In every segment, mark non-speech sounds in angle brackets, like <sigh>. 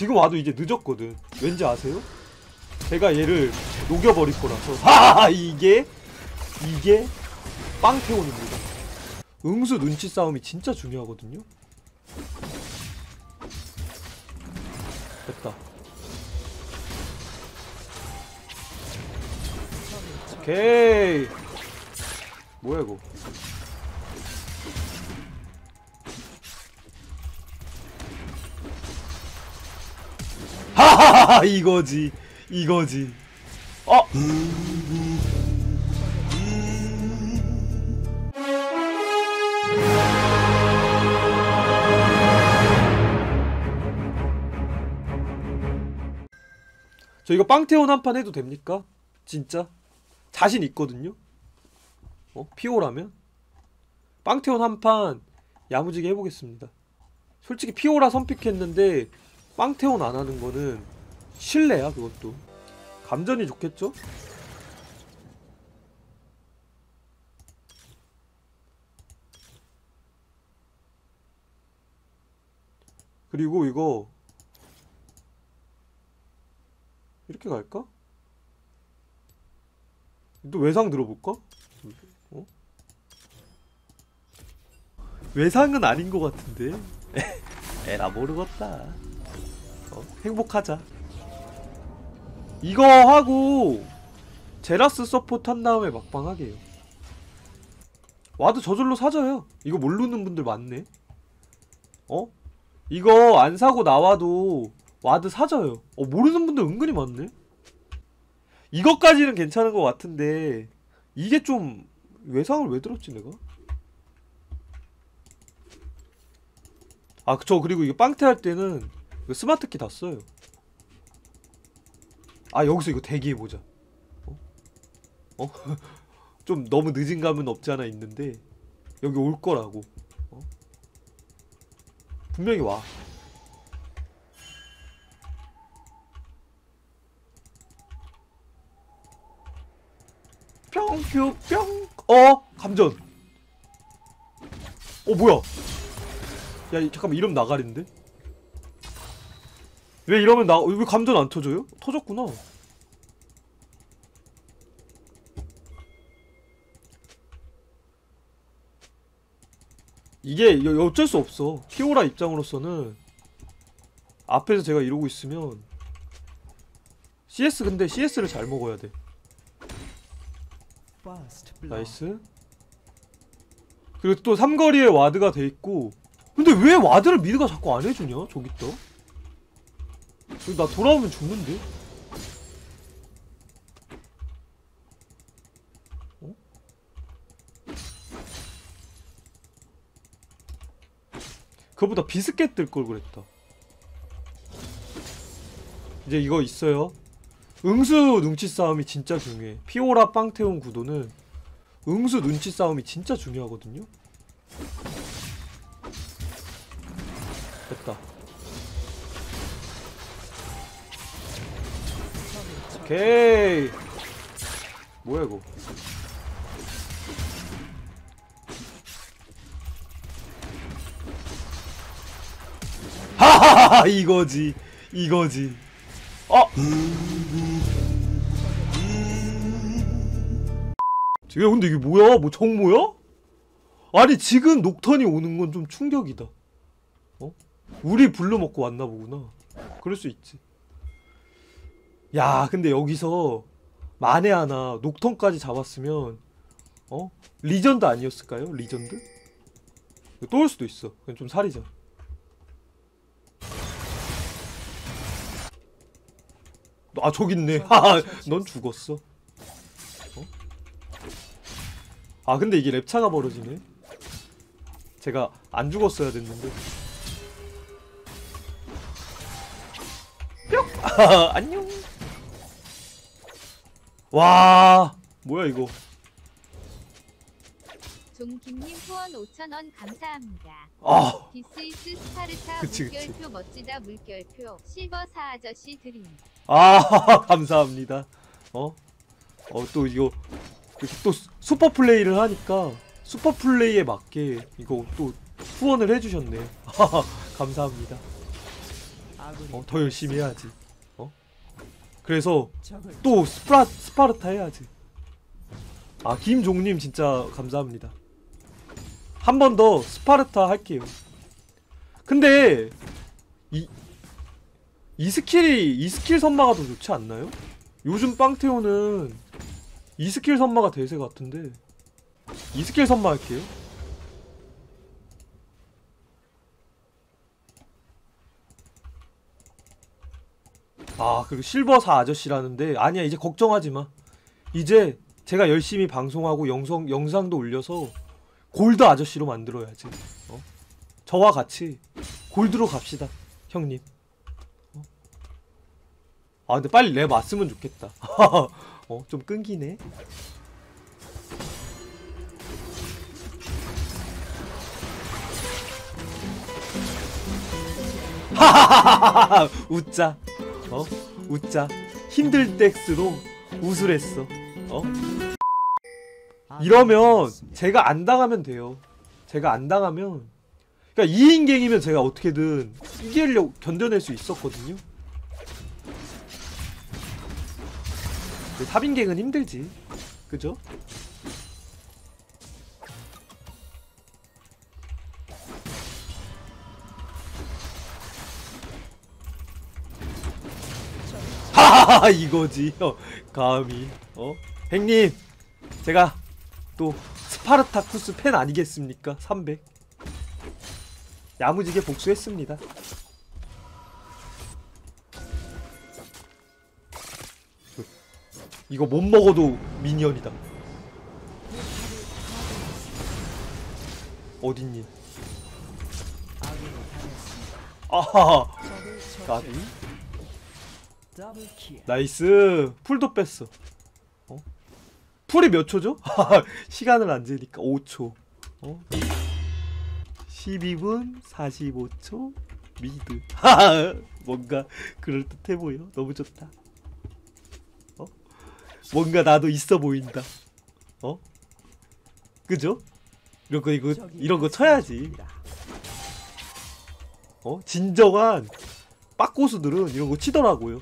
지금 와도 이제 늦었거든. 왠지 아세요? 제가 얘를 녹여버릴 거라서. <laughs> 하하하 이게 이게 빵태원입니다 응수 눈치 싸움이 진짜 중요하거든요? 됐다. 오케이. 뭐야 이거 하하하 <laughs> 이거지 이거지 어 저 이거 빵태원 한판 해도 됩니까? 진짜? 자신 있거든요? 어? 피오라면? 빵태원 한판 야무지게 해보겠습니다. 솔직히 피오라 선픽했는데 빵태원 안 하는 거는 실례야 그것도. 감전이 좋겠죠? 그리고 이거 이렇게 갈까? 또 외상 들어볼까? 어? 외상은 아닌 것 같은데 <laughs> 에라 모르겠다 어? 행복하자 이거 하고 제라스 서포트 한 다음에 막방 하게요. 와도 저절로 사져요. 이거 모르는 분들 많네. 어? 이거 안 사고 나와도 와드 사져요. 어 모르는 분들 은근히 많네. 이것까지는 괜찮은 것 같은데 이게 좀 외상을 왜 들었지 내가? 아저 그리고 이거 빵태 할 때는 스마트키 다 써요 아 여기서 이거 대기해보자 어? 어? <laughs> 좀 너무 늦은 감은 없지 않아 있는데 여기 올 거라고 어? 분명히 와 뿅큐 뿅. 어 감전. 어 뭐야? 야 이- 잠깐만 이러면 나가린데? 왜 이러면 나 왜 감전 안 터져요? 터졌구나. 이게 여- 어쩔 수 없어. 피오라 입장으로서는 앞에서 제가 이러고 있으면 CS 근데 CS를 잘 먹어야 돼. 나이스 그리고 또 삼거리에 와드가 돼 있고 근데 왜 와드를 미드가 자꾸 안 해주냐 저기 저기 나 돌아오면 죽는데 어? 그거보다 비스켓 뜰 걸 그랬다 이제 이거 있어요 응수 눈치 싸움이 진짜 중요해. 피오라 빵태운 구도는 응수 눈치 싸움이 진짜 중요하거든요. 됐다. 오케이. 뭐야 이거? 하하하 이거지 이거지. 어. 야 근데 이게 뭐야? 뭐 정모야? 아니 지금 녹턴이 오는 건 좀 충격이다. 어? 우리 불러 먹고 왔나 보구나. 그럴 수 있지. 야 근데 여기서 만에 하나 녹턴까지 잡았으면 어? 리전드 아니었을까요? 리전드? 또 올 수도 있어. 그냥 좀 살이자. 아 저기 있네. 하하, 넌 죽었어. 아 근데 이게 랩차가 벌어지네 제가 안 죽었어야 됐는데 뿅! 아, <laughs> 안녕 와 뭐야 이거 종김님 후원 5,000원 감사합니다. 아 디스이스 스파르타 그치, 그치. 물결표 멋지다 물결표 실버 사 아저씨 드림. 아 <laughs> 감사합니다 어? 어 또 이거 또 수- 슈퍼 플레이를 하니까 슈퍼 플레이에 맞게 이거 또 후원을 해주셨네 <laughs> 감사합니다 어, 더 열심히 해야지. 어? 그래서 또 스프라 스파르타 해야지. 아 김종님 진짜 감사합니다. 한 번 더 스파르타 할게요. 근데 이, 이 스킬이 이 스킬 선마가 더 좋지 않나요? 요즘 빵테오는 이 스킬 선마가 대세 같은데 이 스킬 선마 할게요. 아 그리고 실버사 아저씨라는데 아니야 이제 걱정하지 마. 이제 제가 열심히 방송하고 영상 영상도 올려서 골드 아저씨로 만들어야지. 어? 저와 같이 골드로 갑시다, 형님. 어? 아 근데 빨리 랩 왔으면 좋겠다. <laughs> 어, 좀 끊기네. 하하하하하 <laughs> 웃자. 어? 웃자. 힘들 덱스로 우술했어. 어? 이러면 제가 안 당하면 돼요. 제가 안 당하면 그러니까 2인갱이면 제가 어떻게든 이기려고 견뎌낼 수 있었거든요. 근데 3인갱은 힘들지. 그죠? 하하하 <laughs> 이거지. 어, 감히. 어? 행님. 제가 또 스파르타쿠스 팬 아니겠습니까? 300. 야무지게 복수했습니다. <laughs> 이거 못 먹어도 미니언이다. 어딨니? 아하. 까비. 나이스. 풀도 뺐어. 어? 풀이 몇 초죠? <laughs> 시간을 안 재니까 5초. 어? 12분 45초 미드. <laughs> 뭔가 그럴듯해 보여. 너무 좋다. 어? 뭔가 나도 있어 보인다. 어? 그죠? 이런 거 이거 이런 거 쳐야지. 어? 진정한 빡고수들은 이런 거 치더라고요.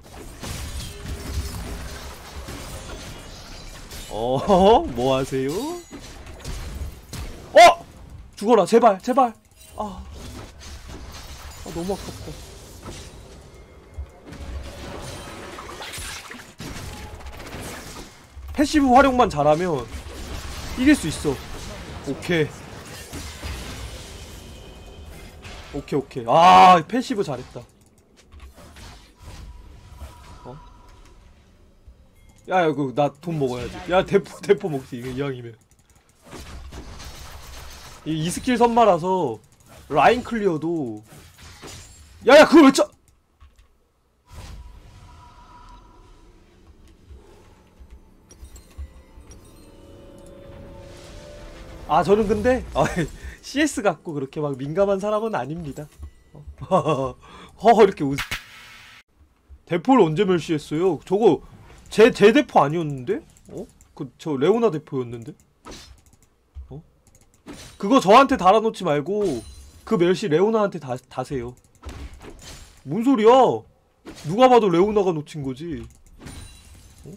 어, 뭐 하세요? 어! 죽어라, 제발, 제발. 아, 아 너무 아깝다. 패시브 활용만 잘하면 이길 수 있어. 오케이. 오케이, 오케이. 아, 패시브 잘했다. 야, 야, 그 나 돈 먹어야지. 야, 대포 <laughs> 대포 먹지 이거 이왕이면. 이, 이 스킬 선마라서 라인 클리어도 야 야 그걸 왜 쳐? 아 저는 근데 아, <laughs> CS 갖고 그렇게 막 민감한 사람은 아닙니다. 어, <laughs> 허허 이렇게 웃. 대포를 언제 멸시했어요? 저거 제, 제 대포 아니었는데? 어? 그, 저, 레오나 대포였는데? 어? 그거 저한테 달아놓지 말고, 그 멸시 레오나한테 다, 다세요. 뭔 소리야? 누가 봐도 레오나가 놓친 거지. 어?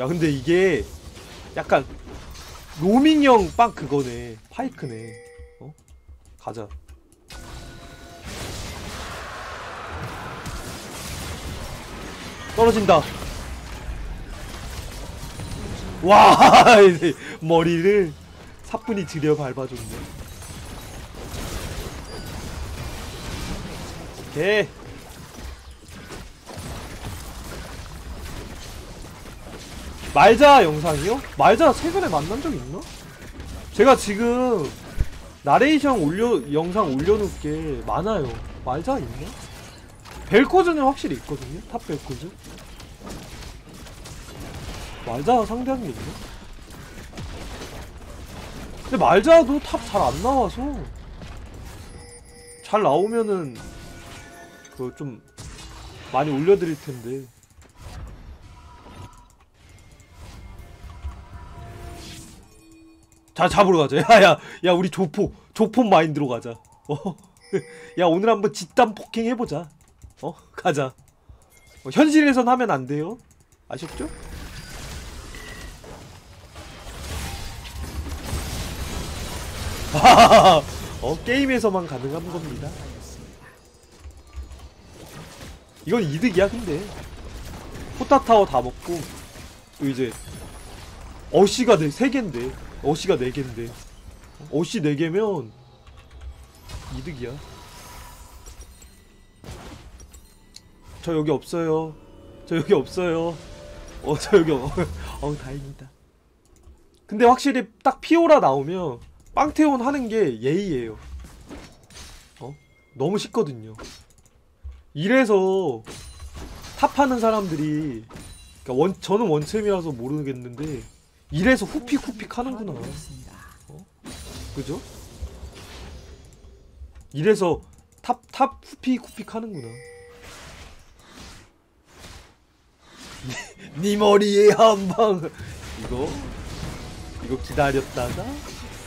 야, 근데 이게, 약간, 로밍형 빵 그거네. 파이크네. 어? 가자. 떨어진다. 와, <laughs> 머리를 사뿐히 들여 밟아줬네. 오케이. 말자 영상이요? 말자 최근에 만난 적 있나? 제가 지금 나레이션 올려 영상 올려놓을 게 많아요. 말자 있나? 벨코즈는 확실히 있거든요. 탑 벨코즈. 말자 상대하는 게 있나? 근데 말자도 탑 잘 안 나와서 잘 나오면은 그 좀 많이 올려드릴 텐데. 자 잡으러 가자. 야야 야 우리 조포 조포 마인드로 가자. 어 <laughs> 야 오늘 한번 집단 폭행 해보자 어? 가자. 어, 현실에선 하면 안 돼요? 아셨죠? <laughs> 어 게임에서만 가능한 겁니다. 이건 이득이야 근데. 포타타워 다 먹고 또 이제 어시가 네, 3개인데. 어시가 4개인데. 어시 4개면 이득이야 저 여기 없어요. 저 여기 없어요. 어 저 여기 <laughs> 어, 다행이다. 근데 확실히 딱 피오라 나오면 빵테온 하는 게 예의예요. 어? 너무 쉽거든요. 이래서 탑하는 사람들이 그러니까 원, 저는 원챔이라서 모르겠는데 이래서 후픽 후픽 하는구나. 어? 그죠? 이래서 탑, 탑 후픽 후픽 하는구나 네 머리에 한 방. 이거? 이거 기다렸다가?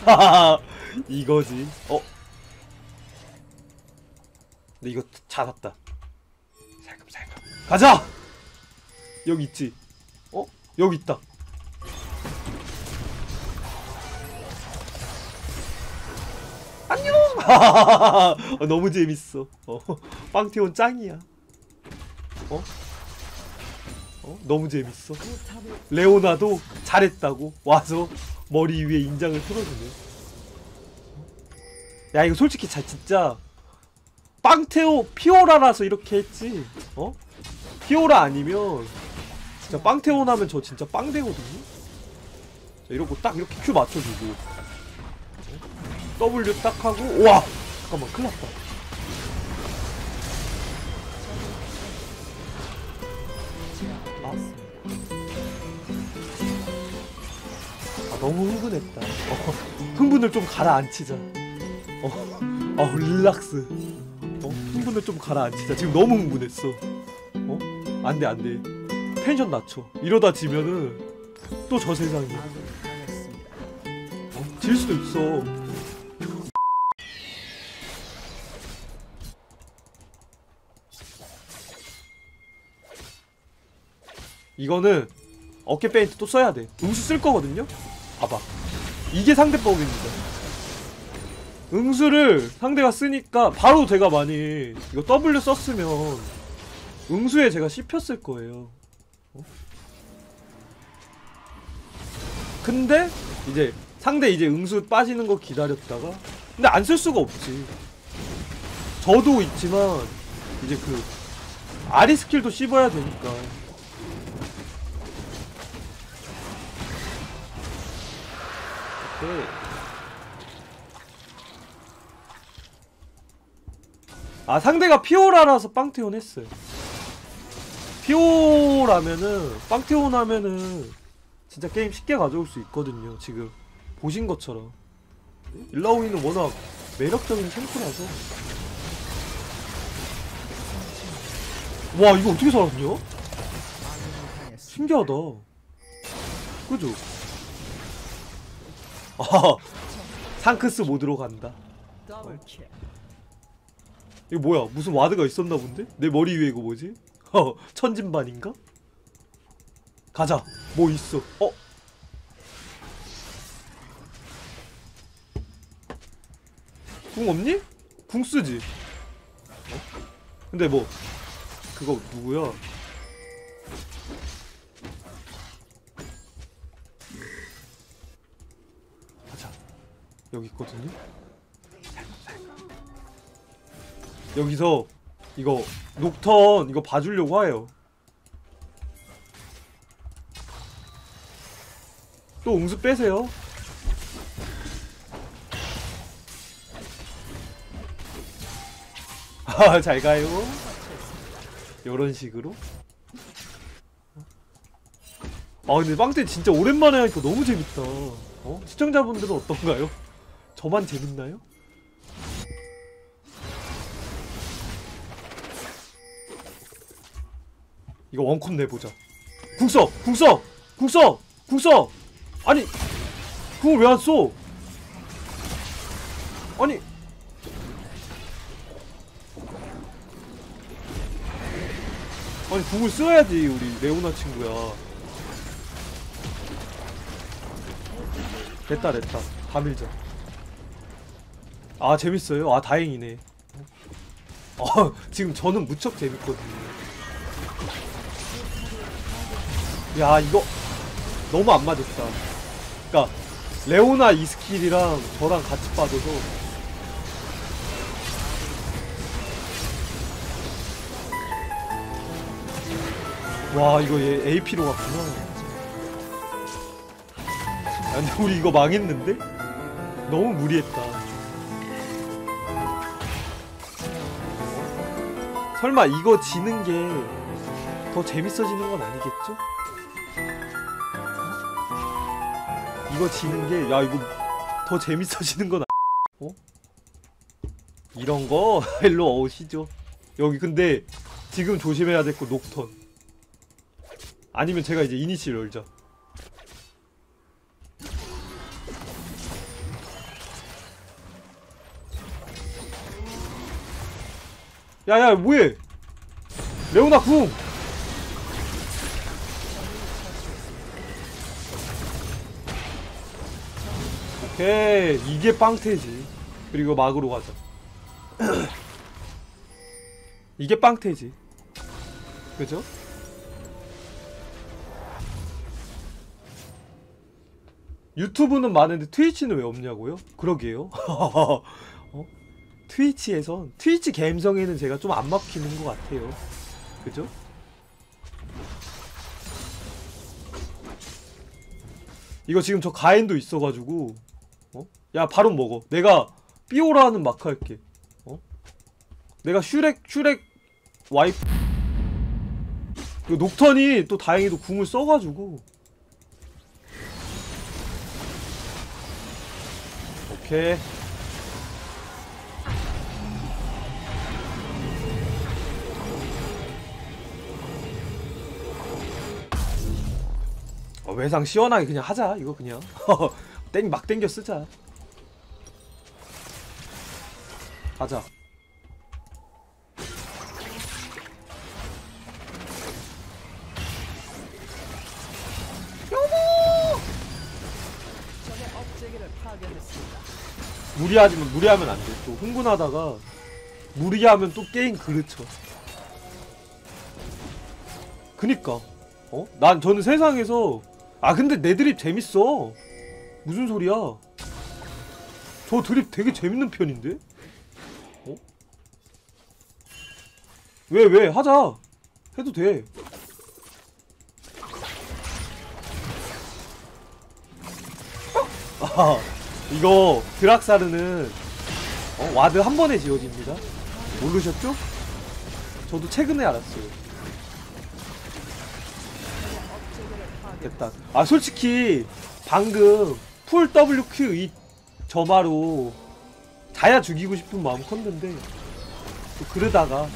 <laughs> 이거지. 어? 근데 이거 잡았다. 살금살금. 가자! 여기 있지? 어? 여기 있다. 안녕! <laughs> 어, 너무 재밌어. 어 <laughs> 빵티온 짱이야. 어 어? 너무 재밌어. 레오나도 잘했다고 와서 머리 위에 인장을 풀어주네. 야 이거 솔직히 자 진짜 빵테오 피오라라서 이렇게 했지. 어? 피오라 아니면 진짜 빵테오 나면 저 진짜 빵 되거든요. 자, 이러고 딱 이렇게 큐 맞춰주고 어? W 딱 하고 와 잠깐만 큰일났다. 너무 흥분했다. 어, 흥분을 좀 가라앉히자. 어, 어 릴락스. 어, 흥분을 좀 가라앉히자. 지금 너무 흥분했어. 어, 안 돼 안 돼. 텐션 낮춰. 이러다 지면은 또 저 세상이야. 어, 질 수도 있어. 이거는 어깨 페인트 또 써야 돼. 응수 쓸 거거든요. 봐봐. 이게 상대법입니다. 응수를 상대가 쓰니까 바로 제가 많이 이거 W 썼으면 응수에 제가 씹혔을 거예요. 어? 근데 이제 상대 이제 응수 빠지는 거 기다렸다가 근데 안 쓸 수가 없지. 저도 있지만 이제 그 아리 스킬도 씹어야 되니까. 오케이. 아 상대가 피오라라서 빵테온 했어요. 피오라면은 빵테온 하면은 진짜 게임 쉽게 가져올 수 있거든요. 지금 보신 것처럼 일라오이는 워낙 매력적인 챔프라서 와 이거 어떻게 살았냐? 신기하다. 그죠? 아 상크스 모드로 간다. 이거 뭐야? 무슨 와드가 있었나 본데? 내 머리 위에 이거 뭐지? 어, 천진반인가? 가자. 뭐 있어? 어? 궁 없니? 궁 쓰지. 어? 근데 뭐 그거 누구야? 여기 있거든요. 여기서 이거 녹턴 이거 봐주려고 해요. 또 웅수 빼세요. 아, 잘 가요. 요런 식으로. 아, 근데 빵태 진짜 오랜만에 하니까 너무 재밌다. 어? 시청자분들은 어떤가요? 저만 재밌나요? 이거 원컵 내보자 궁서! 궁서! 궁서! 궁서! 아니! 그걸 왜 안 쏘? 아니! 아니 궁을 써야지 우리 레오나 친구야 됐다 됐다 다 밀자 아 재밌어요? 아 다행이네. 어 <laughs> 지금 저는 무척 재밌거든요. 야 이거 너무 안 맞았다. 그니까 레오나 이 스킬이랑 저랑 같이 빠져서 와 이거 얘 AP로 갔구나. 야, 근데 우리 이거 망했는데? 너무 무리했다 설마 이거 지는 게 더 재밌어지는 건 아니겠죠? 이거 지는 게 야 이거 더 재밌어지는 건 아... 어? 이런 거? <laughs> 일로 오시죠. 여기 근데 지금 조심해야 될거 녹턴. 아니면 제가 이제 이니시를 열자 야야 뭐해 레오나 궁 오케이 이게 빵태지 그리고 막으로 가자 <clears throat> 이게 빵태지 그죠? 유튜브는 많은데 트위치는 왜 없냐고요? 그러게요 <laughs> 어? 트위치에선 트위치 갬성에는 제가 좀 안 막히는 것 같아요 그죠? 이거 지금 저 가엔도 있어가지고 어? 야 바로 먹어 내가 삐오라는 마크 할게 어? 내가 슈렉 슈렉 와이프 그 녹턴이 또 다행히도 궁을 써가지고 오케이 어, 외상 시원하게 그냥 하자 이거 그냥 <laughs> 땡 막 땡겨 쓰자 가자 무리하지만 무리하면 안 돼. 또 흥분하다가 무리하면 또 게임 그르쳐. 그니까. 어? 난 저는 세상에서 아 근데 내 드립 재밌어. 무슨 소리야? 저 드립 되게 재밌는 편인데? 어? 왜, 왜? 하자. 해도 돼. 아, 이거 드락사르는 어, 와드 한 번에 지워집니다. 모르셨죠? 저도 최근에 알았어요. 됐다. 아 솔직히 방금 풀 WQ 이 점화로 자야 죽이고 싶은 마음 컸는데 또 그러다가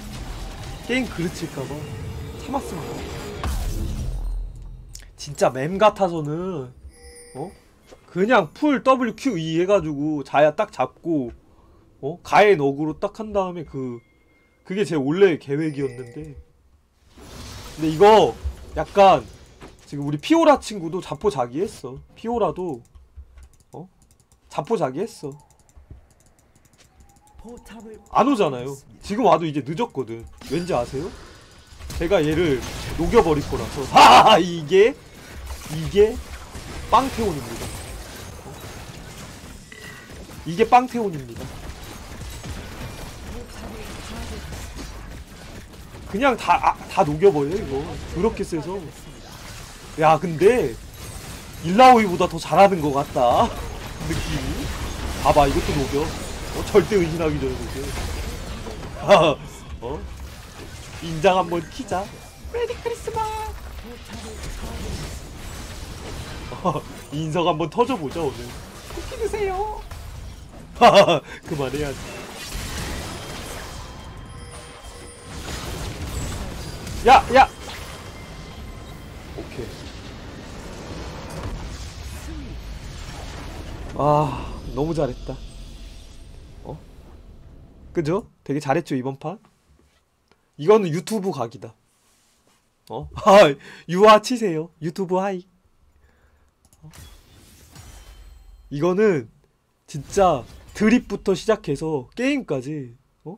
게임 그르칠까봐 참았습니다. 진짜 맴 같아서는 어 그냥 풀 WQ2 해가지고 자야 딱 잡고 어 가엔 어그로 딱 한 다음에 그 그게 제 원래 계획이었는데 근데 이거 약간 지금 우리 피오라 친구도 자포자기 했어. 피오라도 어? 자포자기 했어. 안 오잖아요. 지금 와도 이제 늦었거든. 왠지 아세요? 제가 얘를 녹여버릴 거라서. <laughs> 하 이게 이게 빵태온입니다. 어? 이게 빵태온입니다. 그냥 다, 아, 다 녹여버려 이거. 그렇게 세서 야 근데 일라오이보다 더 잘하는 것 같다. 느낌이 봐봐 이것도 녹여. 어, 절대 의심하기 전에 녹여. 어? 인장 한번 키자. 메리 크리스마스! 어, 인석 한번 터져보자 오늘. 쿠키 드세요! 그만해야지. 야! 야! 오케이 아 너무 잘했다 어? 그죠? 되게 잘했죠 이번 판? 이거는 유튜브 각이다 어? <laughs> 아, 유아 치세요. 유튜브 하이. 어? 이거는 진짜 드립부터 시작해서 게임까지 어?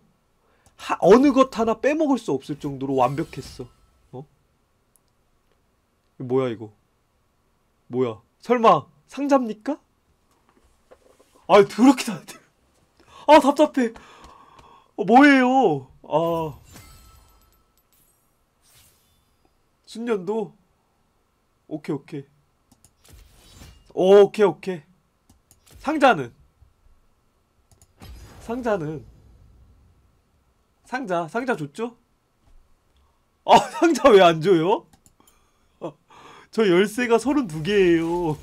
하, 어느 것 하나 빼먹을 수 없을 정도로 완벽했어. 어? 뭐야 이거? 뭐야? 설마 상자입니까? 아, 더럽게 다. 아, 답답해. 어, 뭐예요? 아. 순년도 오케이 오케이 오케이 오케이 상자는 상자는 상자 상자 줬죠? 아 <laughs> 상자 왜 안 줘요? 아, 저 열쇠가 32개예요